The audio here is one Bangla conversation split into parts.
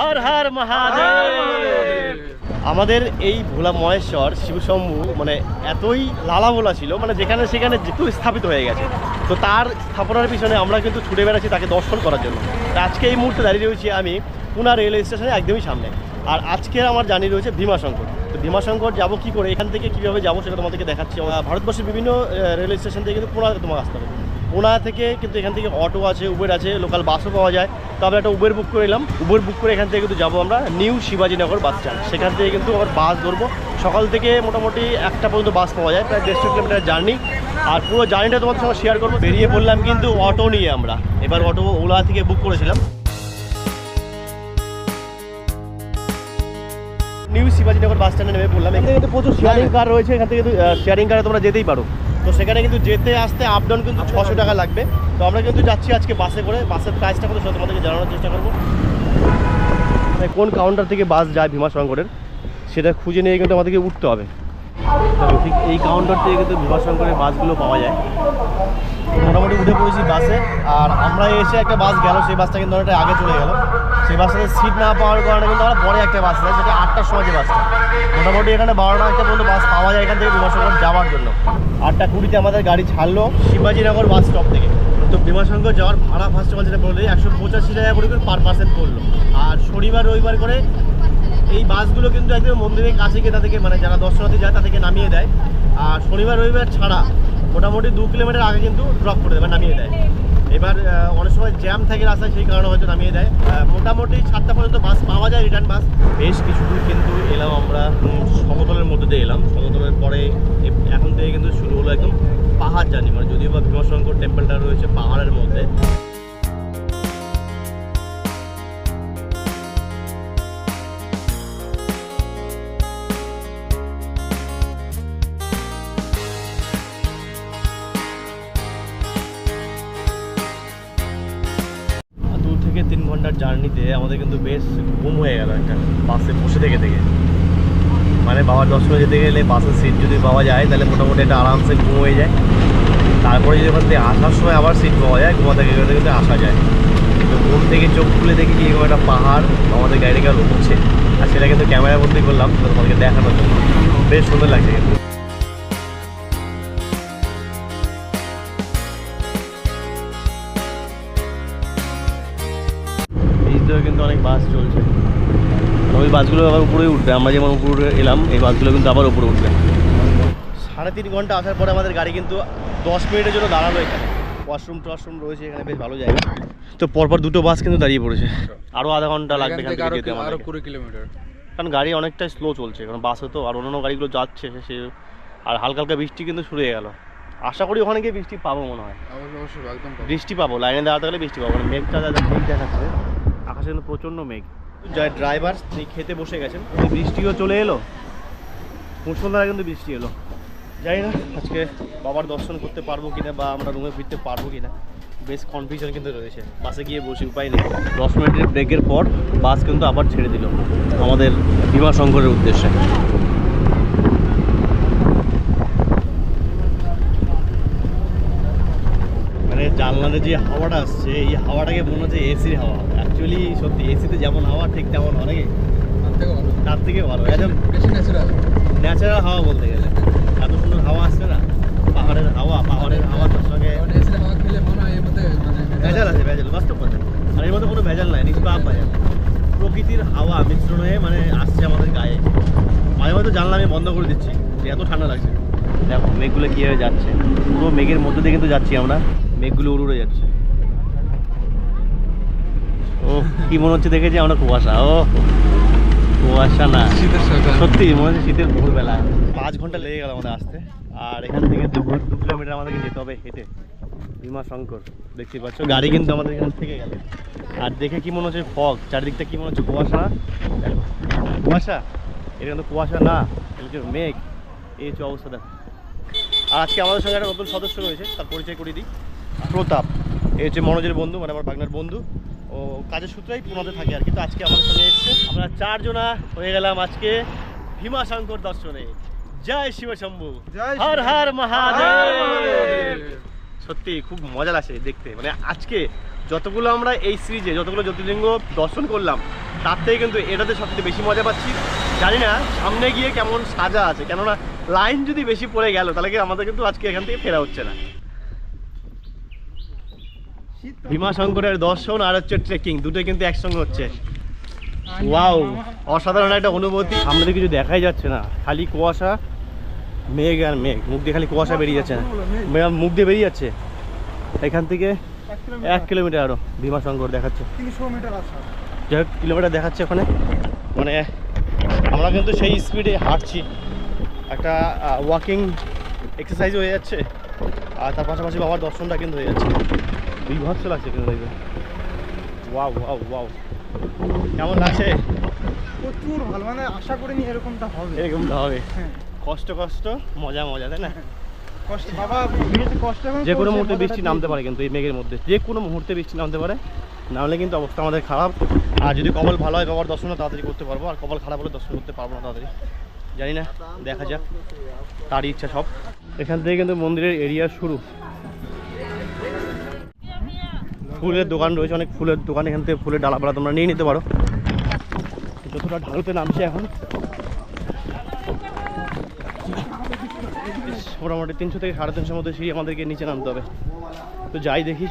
হর হর মহাদেব। আমাদের এই ভোলা মহেশ্বর শিবশম্ভু মানে এতই লালাভোলা ছিল মানে যেখানে সেখানে যেহেতু স্থাপিত হয়ে গেছে। তো তার স্থাপনার পিছনে আমরা কিন্তু ছুটে বেড়াচ্ছি তাকে দর্শন করার জন্য। তো আজকে এই মুহূর্তে দাঁড়িয়ে রয়েছি আমি পুনা রেল স্টেশনে একদমই সামনে। আর আজকে আমার জানি রয়েছে ভীমাশঙ্কর। তো ভীমাশঙ্কর যাব কী করে এখান থেকে কীভাবে যাব সেটা তোমাদেরকে দেখাচ্ছি। ভারতবর্ষের বিভিন্ন রেল স্টেশন থেকে কিন্তু পুনা তোমাকে আসতে হবে। পুনা থেকে কিন্তু এখান থেকে অটো আছে উবের আছে লোকাল বাসও পাওয়া যায়। তো আমরা একটা উবের বুক করে নিলাম। উবের বুক করে এখান থেকে কিন্তু যাব আমরা নিউ শিবাজীনগর বাস স্ট্যান্ড সেখান থেকে কিন্তু আবার বাস ধরবো। সকাল থেকে মোটামুটি একটা পর্যন্ত বাস পাওয়া যায় প্রায় দেড়শো কিলোমিটার জার্নি আর পুরো জার্নিটা তোমাদের সঙ্গে শেয়ার করব। বেরিয়ে পড়লাম কিন্তু অটো নিয়ে আমরা। এবার অটো ওলা থেকে বুক করেছিলাম। নিউ শিবাজীনগর বাস স্ট্যান্ডে নেমে পড়লাম। এখানে কিন্তু প্রচুর শেয়ারিং কার রয়েছে। এখান থেকে কিন্তু শেয়ারিং কারে তোমরা যেতেই পারো। তো সেখানে কিন্তু যেতে আসতে আপ ডাউন কিন্তু ছশো টাকা লাগবে। তো আমরা কিন্তু যাচ্ছি আজকে বাসে করে। বাসের প্রাইসটা কত সেটা তোমাদেরকে জানানোর চেষ্টা করব। কোন কাউন্টার থেকে বাস যায় ভীমাশঙ্করের, সেটা খুঁজে নিয়ে কিন্তু আমাদেরকে উঠতে হবে। ঠিক এই কাউন্টার থেকে কিন্তু ভীমাশঙ্করের বাসগুলো পাওয়া যায়। মোটামুটি উঠে পড়েছি বাসে। আর আমরা এসে একটা বাস গেল, সেই বাসটা কিন্তু অনেকটা আগে চলে গেল। সেই বাসটাতে সিট না পাওয়ার কারণে কিন্তু আমরা পরে একটা বাস নেয় সেটা আটটার সময় যে বাসটা। মোটামুটি এখানে বারোটা একটা পর্যন্ত বাস পাওয়া যায় এখান থেকে ভীমাশঙ্কর যাওয়ার জন্য। আটটা কুড়িতে আমাদের গাড়ি ছাড়লো শিবাজীনগর বাস স্টপ থেকে। তো ভীমাশঙ্কর যাওয়ার ভাড়া ফার্স্ট অফ অল যেটা বললে একশো পঁচাশি টাকা করে পার পার্সেন্ট পড়ল। আর শনিবার, রবিবার করে এই বাসগুলো কিন্তু একদম মন্দিরের কাছে গিয়ে তাদেরকে মানে যারা দর্শনার্থী যায়, তাদেরকে নামিয়ে দেয়। আর শনিবার, রবিবার ছাড়া মোটামুটি দু কিলোমিটার আগে কিন্তু ড্রপ করে দেবে নামিয়ে দেয়। এবার অনেক সময় জ্যাম থাকে রাস্তায় সেই কারণে হয়তো নামিয়ে দেয়। মোটামুটি সাতটা পর্যন্ত বাস পাওয়া যায় রিটার্ন বাস বেশ কিছু দূর কিন্তু এলাম আমরা সমতলের মধ্যে দিয়ে এলাম। সমতলের পরে এখন থেকে কিন্তু শুরু হলো একদম পাহাড় জানি মানে যদিও বা ভীমাশঙ্কর টেম্পলটা রয়েছে পাহাড়ের মধ্যে। আমাদের কিন্তু বেশ ঘুম হয়ে গেল একটা বাসে বসে থেকে থেকে। মানে বাবার দর্শনে যেতে গেলে বাসের সিট যদি পাওয়া যায়, তাহলে মোটামুটি একটা আরামসে ঘুম হয়ে যায়। তারপরে যদি ওখান থেকে আসার সময় আবার সিট পাওয়া যায়, ঘুমাতে গেলে কিন্তু আসা যায়। তো ঘুম থেকে চোখ খুলে দেখি কি এরকম একটা পাহাড়, আমাদের গাড়ি গেল উঠছে। আর সেটা কিন্তু ক্যামেরা বন্দি করলাম তোমাদেরকে দেখানোর জন্য। বেশ সুন্দর লাগছে কিন্তু। দিকেও কিন্তু অনেক বাস চলছে। ওই বাসগুলো আবার উপরে উঠবে। আমরা যেমন উপরে এলাম এই বাসগুলো কিন্তু আবার উপরে উঠবে। সাড়ে তিন ঘণ্টা আসার পরে আমাদের গাড়ি কিন্তু দশ মিনিটের জন্য দাঁড়াল এখানে। ওয়াশরুম টশরুম রয়েছে এখানে বেশ ভালো জায়গা। তো পরপর দুটো বাস কিন্তু দাঁড়িয়ে পড়েছে। আরও আধা ঘণ্টা লাগবে এখান থেকে যেতে আমাদের কুড়ি কিলোমিটার। কারণ গাড়ি অনেকটাই স্লো চলছে কারণ বাসে তো আর অন্যান্য গাড়িগুলো যাচ্ছে সে আর হালকা হালকা বৃষ্টি কিন্তু শুরু হয়ে গেল। আশা করি ওখানে গিয়ে বৃষ্টি পাবো মনে হয়। বৃষ্টি পাবো লাইনে দাঁড়াতে গেলে বৃষ্টি পাবো। মানে মেঘটা মেঘ দেখাচ্ছে। আকাশে প্রচণ্ড মেঘ। ড্রাইভার তিনি খেতে বসে গেছেন। বৃষ্টিও চলে এলো। মুসলধারা কিন্তু বৃষ্টি এলো। জানি না আজকে বাবার দর্শন করতে পারব কিনা বা আমরা রুমে ফিরতে পারব কিনা। বেশ কনফিউশন কিন্তু রয়েছে। বাসে গিয়ে বসে উপায় নেই। দশ মিনিটের ব্রেকের পর বাস কিন্তু আবার ছেড়ে দিল। আমাদের বিমা শঙ্করের উদ্দেশ্যে। মানে যে হাওয়াটা আসছে এই হাওয়াটাকে মনে হচ্ছে এসির হাওয়া। অ্যাকচুয়ালি সত্যি এসিতে যেমন হাওয়া ঠিক তেমন অনেকে। তার থেকে ভালো। তার থেকে ভালো। একদম ন্যাচারাল ন্যাচারাল হাওয়া বলতে গেলে। এত সুন্দর হাওয়া আসছে না? পাহাড়ের হাওয়া পাহাড়ের হাওয়া তার সঙ্গে মনে হয় মানে ভেজাল আছে ভেজাল বাস্তব কথা। আর এর মধ্যে কোনো ভেজাল নাই নিষ্পাপ ভেজাল প্রকৃতির হাওয়া মিশ্রণ হয়ে মানে আসছে আমাদের গায়ে। মাঝে মাঝে জানলা আমি বন্ধ করে দিচ্ছি যে এত ঠান্ডা লাগছে। দেখো মেঘগুলো কীভাবে যাচ্ছে? পুরো মেঘের মধ্যে দিয়ে কিন্তু যাচ্ছি আমরা। মেঘগুলো উড়ে উড়ে যাচ্ছে। ও কি মনে হচ্ছে দেখেছি আমরা কুয়াশা? ও কুয়াশা না। সত্যি মনে হচ্ছে শীতের ভোরবেলা পাঁচ ঘণ্টা লেগে গেল আমাদের আসতে। আর এখান থেকে দু দু কিলোমিটার আমাদেরকে যেতে হবে হেঁটে। ভীমা শঙ্কর দেখতে পাচ্ছ। গাড়ি কিন্তু আমাদের এখান থেকে গেল। আর দেখে কি মনে হচ্ছে ফগ? চারিদিকটা কি মনে হচ্ছে কুয়াশা? না? কুয়াশা? এটা কিন্তু কুয়াশা না এটা মেঘ। এই হচ্ছে অবস্থা দেখো। আর আজকে আমাদের সঙ্গে একটা নতুন সদস্য রয়েছে তার পরিচয় করিয়ে দিই। প্রতাপ। এই হচ্ছে মনোজের বন্ধু মানে আমার বাগনার বন্ধু। ও কাজের সূত্রেই পুনাতে থাকে আর কিন্তু আজকে আমাদের সঙ্গে এসছে। আমরা চারজনা হয়ে গেলাম আজকে ভীমাশঙ্কর দর্শনে। জয় শিব শম্ভু। হর হর মহাদেব। সত্যি খুব মজা লাগছে দেখতে। মানে আজকে যতগুলো আমরা এই সিরিজে যতগুলো জ্যোতির্লিঙ্গ দর্শন করলাম তার থেকে কিন্তু এটাতে সবথেকে বেশি মজা পাচ্ছি। জানি না সামনে গিয়ে কেমন সাজা আছে কেননা লাইন যদি বেশি পড়ে গেল তাহলে কি আমাদের কিন্তু আজকে এখান থেকে ফেরা হচ্ছে না। ভীমাশঙ্করের দর্শন আর হচ্ছে ট্রেকিং দুটোই কিন্তু একসঙ্গে হচ্ছে। ওয়াও অসাধারণ একটা অনুভূতি। আমাদের কিছু দেখাই যাচ্ছে না খালি কুয়াশা মেঘ আর মেঘ মুখ দিয়ে খালি কুয়াশা বেরিয়ে যাচ্ছে। না মুখ দিয়ে বেরিয়ে যাচ্ছে। এখান থেকে এক কিলোমিটার আরও ভীমাশঙ্কর দেখাচ্ছে। যাই কিলোমিটার দেখাচ্ছে ওখানে। মানে আমরা কিন্তু সেই স্পিডে হাঁটছি। একটা ওয়াকিং এক্সারসাইজ হয়ে যাচ্ছে। আর তার পাশাপাশি বাবার দর্শনটা কিন্তু হয়ে যাচ্ছে। বিভৎস লাগছে কিন্তু দেখবে। ওয়াও ওয়াও ওয়াও কেমন লাগছে? প্রচুর ভালো মানে আশা করিনি এরকমটা হবে। এরকমটা হবে। হ্যাঁ। কষ্ট কষ্ট মজা মজা তাই না? কষ্ট বাবা কষ্ট যে কোনো মুহূর্তে বৃষ্টি নামতে পারে কিন্তু এই মেঘের মধ্যে। যে কোনো মুহূর্তে বৃষ্টি নামতে পারে নাহলে কিন্তু অবস্থা আমাদের খারাপ। আর যদি কপাল ভালো হয় বাবার দর্শনও তাড়াতাড়ি করতে পারব। আর কপাল খারাপ হলে দর্শন করতে পারব না তাড়াতাড়ি। জানি না দেখা যাক। তারই ইচ্ছা সব। এখান থেকে কিন্তু মন্দিরের এরিয়া শুরু। ফুলের দোকান রয়েছে, অনেক ফুলের দোকান, এখান থেকে ফুলের ডালা ডালাপালা তোমরা নিয়ে নিতে পারো। যতটা ঢালুতে নামছে এখন। মোটামুটি তিনশো থেকে সাড়ে তিনশোর মধ্যে সিঁড়ি আমাদেরকে নিচে নামতে হবে। তো যাই দেখি।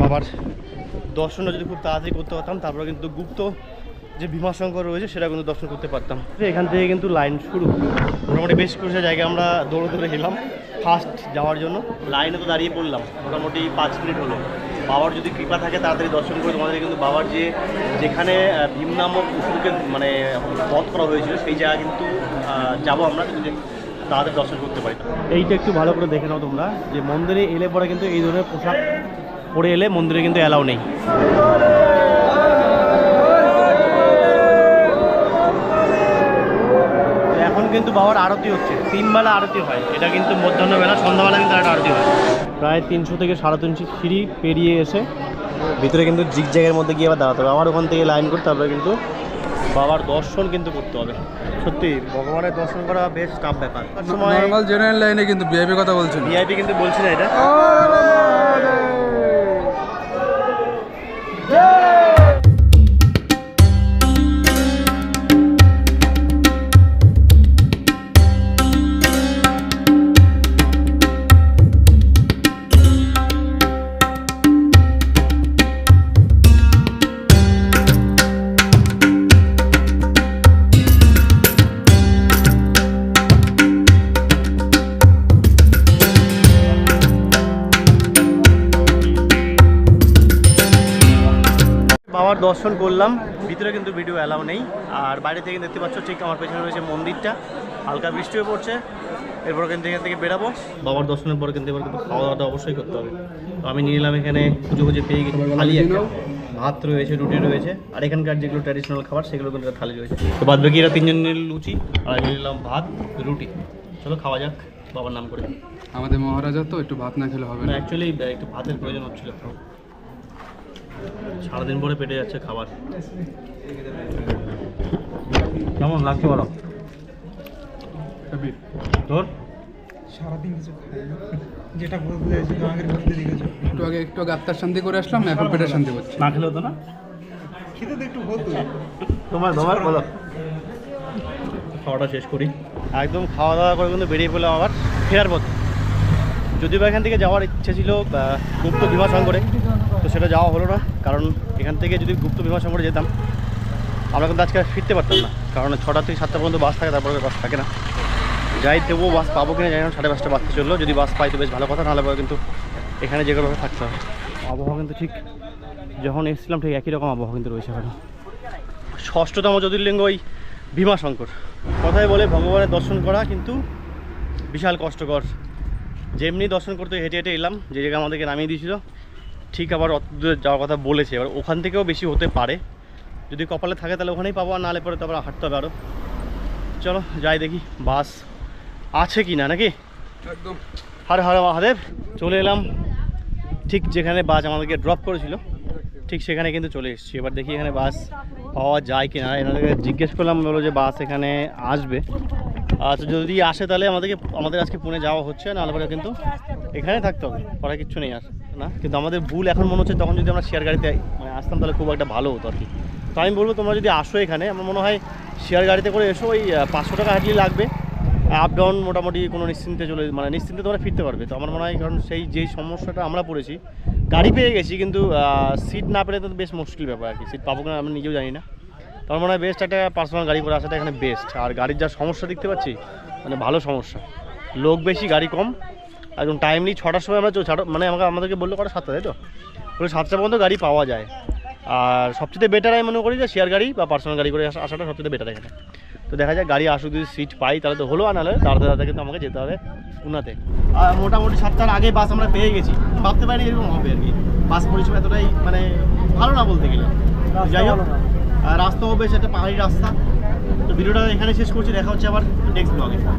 বাবার দর্শনটা যদি খুব তাড়াতাড়ি করতে পারতাম, তারপরে কিন্তু গুপ্ত যে ভীমাশঙ্কর রয়েছে, সেটা কিন্তু দর্শন করতে পারতাম। এখান থেকে কিন্তু লাইন শুরু। মোটামুটি বেশ কিছু জায়গায় আমরা দৌড়ে দৌড়ে গেলাম ফার্স্ট যাওয়ার জন্য। লাইনে তো দাঁড়িয়ে পড়লাম, মোটামুটি পাঁচ মিনিট হলো। বাবার যদি কৃপা থাকে, তাড়াতাড়ি দর্শন করে তোমাদের কিন্তু বাবার যে, যেখানে ভীম নামক অসুরকে মানে বধ করা হয়েছিল, সেই জায়গা কিন্তু যাব আমরা যদি তাদের দর্শন করতে পারি। এইটা একটু ভালো করে দেখে নাও তোমরা, যে মন্দিরে এলে পরে কিন্তু এই ধরনের পোশাক পরে এলে মন্দিরে কিন্তু অ্যালাউ নেই। কিন্তু বাবার আরতি হচ্ছে। তিন বেলা আরতি হয়। এটা কিন্তু মধ্যাহ্নবেলা সন্ধ্যাবেলা কিন্তু একটা আরতি হয়। প্রায় তিনশো থেকে সাড়ে তিনশো সিঁড়ি পেরিয়ে এসে ভিতরে কিন্তু জিগ জায়গার মধ্যে গিয়ে আবার দাঁড়াতে হবে। আমার ওখান থেকে লাইন করতে হবে কিন্তু বাবার দর্শন কিন্তু করতে হবে। সত্যি ভগবানের দর্শন করা বেশ টাফ ব্যাপার। নর্মাল জেনারেল লাইনে কিন্তু বিআইপি কথা বলছিল ভিআইপি কিন্তু বলছি না এটা। বাবার দর্শন করলাম ভিতরে কিন্তু ভিডিও অ্যালাউ নেই। আর বাইরে থেকে দেখতে পাচ্ছ ঠিক আমার পেছনে রয়েছে মন্দিরটা। হালকা বৃষ্টি হয়ে পড়ছে। এরপর কিন্তু এখান থেকে বেরাবো। বাবার দর্শনের পর কিন্তু এবার কিন্তু খাওয়া দাওয়াটা অবশ্যই করতে হবে। তো আমি নিয়ে নিলাম এখানে পুজো পুজো পেয়ে গেছি। একটা। ভাত রয়েছে রুটি রয়েছে। আর এখানকার যেগুলো ট্র্যাডিশনাল খাবার সেগুলো কিন্তু থালি রয়েছে। তো বাদ বাকি এরা তিনজন নিল লুচি। আর আমি নিলাম ভাত রুটি। চলো খাওয়া যাক বাবার নাম করে। আমাদের মহারাজা তো একটু ভাত না খেলে হবে না। অ্যাকচুয়ালি একটু ভাতের প্রয়োজন হচ্ছিল। সারাদিন পরে পেটে যাচ্ছে খাবার। কেমন লাগছে বলো? তোর? সারাদিন কিছু যেটা বলতে চাইছি তোমাকে ঘুরতে দেখেছ একটু আগে একটু আগে আত্মার শান্তি করে আসলাম এখন পেটের শান্তি করছি। না খেলে হতো না? খেতে তো একটু হতো। তোমার তোমার বলো। খাওয়াটা শেষ করি। একদম খাওয়া দাওয়া করে কিন্তু বেরিয়ে পড়লাম আবার ফেরার পথে। যদিও এখান থেকে যাওয়ার ইচ্ছে ছিল গুপ্ত বিমা সংকরে তো সেটা যাওয়া হলো না, কারণ এখান থেকে যদি গুপ্ত বিমা সংকরে যেতাম, আমরা কিন্তু আজকে ফিরতে পারতাম না, কারণ ছটা থেকে সাতটা পর্যন্ত বাস থাকে, তারপরে বাস থাকে না। যাই দেবো বাস পাবো কিনা জানি না, সাড়ে পাঁচটা বাজতে চলল, যদি বাস পাই তো বেশ ভালো কথা, নাহলে কিন্তু এখানে যে কোনোভাবে থাকতে হবে। আবহাওয়া কিন্তু ঠিক, যখন এসেছিলাম ঠিক একই রকম আবহাওয়া কিন্তু রয়েছে এখানে। ষষ্ঠতম জ্যোতির্লিঙ্গ ওই ভীমাশঙ্কর কথায় বলে ভগবানের দর্শন করা কিন্তু বিশাল কষ্টকর। যেমনি দর্শন করতে হেঁটে হেঁটে এলাম, যে জায়গা আমাদেরকে নামিয়ে দিয়েছিল ঠিক আবার অত দূরে যাওয়ার কথা বলেছে। এবার ওখান থেকেও বেশি হতে পারে। যদি কপালে থাকে তাহলে ওখানেই পাবো আর নাহলে পরে তারপর হাঁটতে হবে আরও চলো যাই দেখি বাস আছে কি না নাকি? একদম। হরে হরে মহাদেব চলে এলাম। ঠিক যেখানে বাস আমাদেরকে ড্রপ করেছিল ঠিক সেখানে কিন্তু চলে এসেছি। এবার দেখি এখানে বাস পাওয়া যায় কি না এনাদেরকে জিজ্ঞেস করলাম বলো যে বাস এখানে আসবে। আচ্ছা যদি আসে তাহলে আমাদেরকে আমাদের আজকে পুনে যাওয়া হচ্ছে নাহলে পরে কিন্তু এখানে থাকতে হবে করার কিচ্ছু নেই আর। না? কিন্তু আমাদের ভুল এখন মনে হচ্ছে তখন যদি আমরা শেয়ার গাড়িতে মানে আসতাম তাহলে খুব একটা ভালো হতো আর কি। তো আমি বলব তোমরা যদি আসো এখানে, আমার মনে হয় শেয়ার গাড়িতে করে এসো, ওই পাঁচশো টাকা হাঁটলেই লাগবে। আপ ডাউন মোটামুটি কোনো নিশ্চিন্তে চলে মানে নিশ্চিন্তে তোমরা ফিরতে পারবে। তো আমার মনে হয় কারণ সেই যেই সমস্যাটা আমরা পড়েছি, গাড়ি পেয়ে গেছি, কিন্তু সিট না পেলে তো বেশ মুশকিল ব্যাপার আর কি। সিট পাবো কিনা আমি নিজেও জানি না। আমার মনে হয় বেস্ট একটা পার্সোনাল গাড়ি করে আসাটা এখানে বেস্ট আর গাড়ির যা সমস্যা দেখতে পাচ্ছি মানে ভালো সমস্যা। লোক বেশি, গাড়ি কম। একদম টাইমলি ছটার সময় আমরা ছটা- মানে আমাকে আমাদেরকে বলল কটা সাতটা তাই তো? বলে সাতটা পর্যন্ত গাড়ি পাওয়া যায়। আর সবচেয়ে বেটার আমি মনে করি যে শেয়ার গাড়ি বা পার্সোনাল গাড়ি করে আসা আসাটা সবচেয়ে বেটার এখানে। তো দেখা যায় গাড়ি আসুক যদি সিট পাই তাহলে তো হলো আর নাহলে তাড়াতাড়ি তাড়াতাড়ি কিন্তু আমাকে যেতে হবে উনাতে আর মোটামুটি সাতটার আগে বাস আমরা পেয়ে গেছি। ভাবতে পারিনি এরকম হবে আর কি। বাস পরিষেবা এতটাই মানে ভালো না বলতে গেলে। যাই হোক আর রাস্তাও বেশ একটা পাহাড়ি রাস্তা। তো ভিডিওটা এখানে শেষ করছি দেখা হচ্ছে আবার নেক্সট ব্লগে